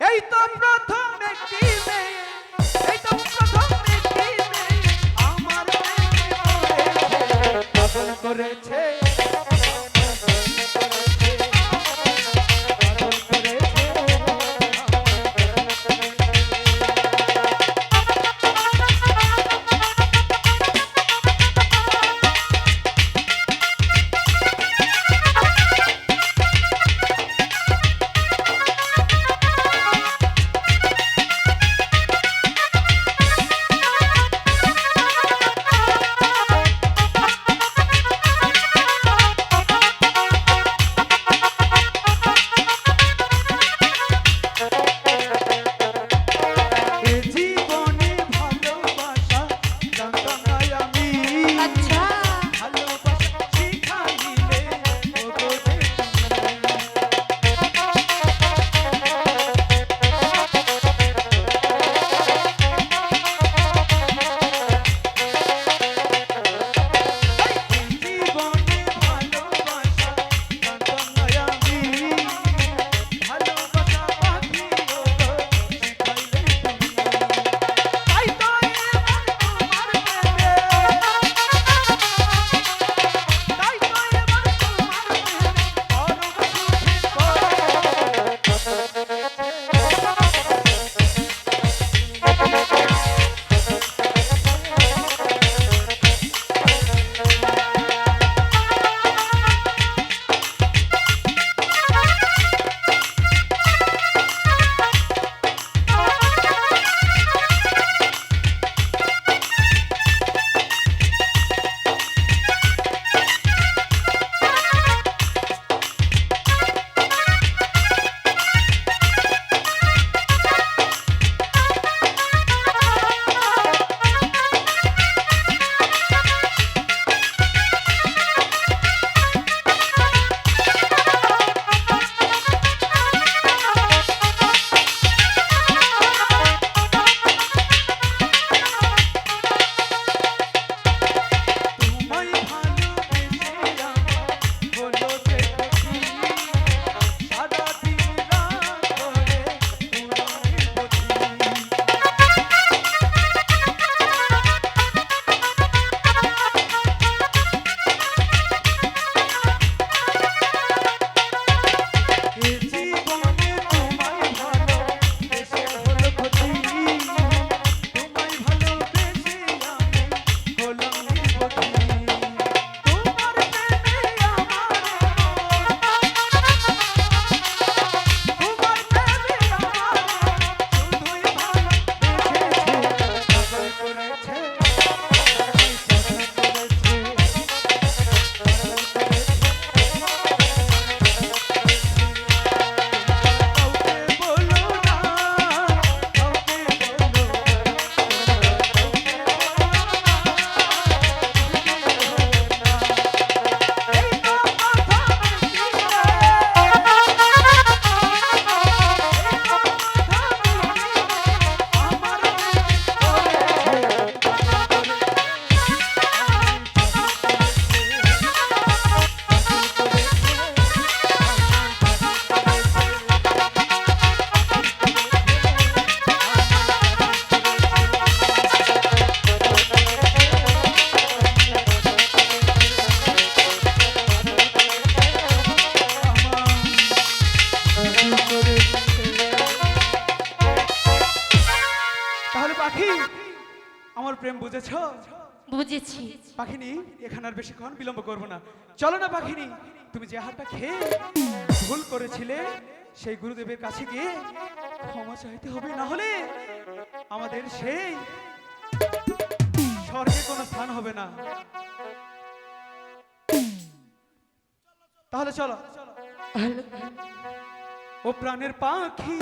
এই তো করেছে আমার প্রেম বুঝেছ? বুঝেছি। পাখিনি এখানে আর বেশিক্ষণ বিলম্ব করব না। চলো না পাখিনি তুমি যে হাতটা খেয়ে ভুল করেছিলে সেই গুরুদেবের কাছে গিয়ে ক্ষমা চাইতে হবে না হলে আমাদের সেই স্বর্গে কোনো স্থান হবে না। তাহলে চলো। ও প্রাণের পাখি।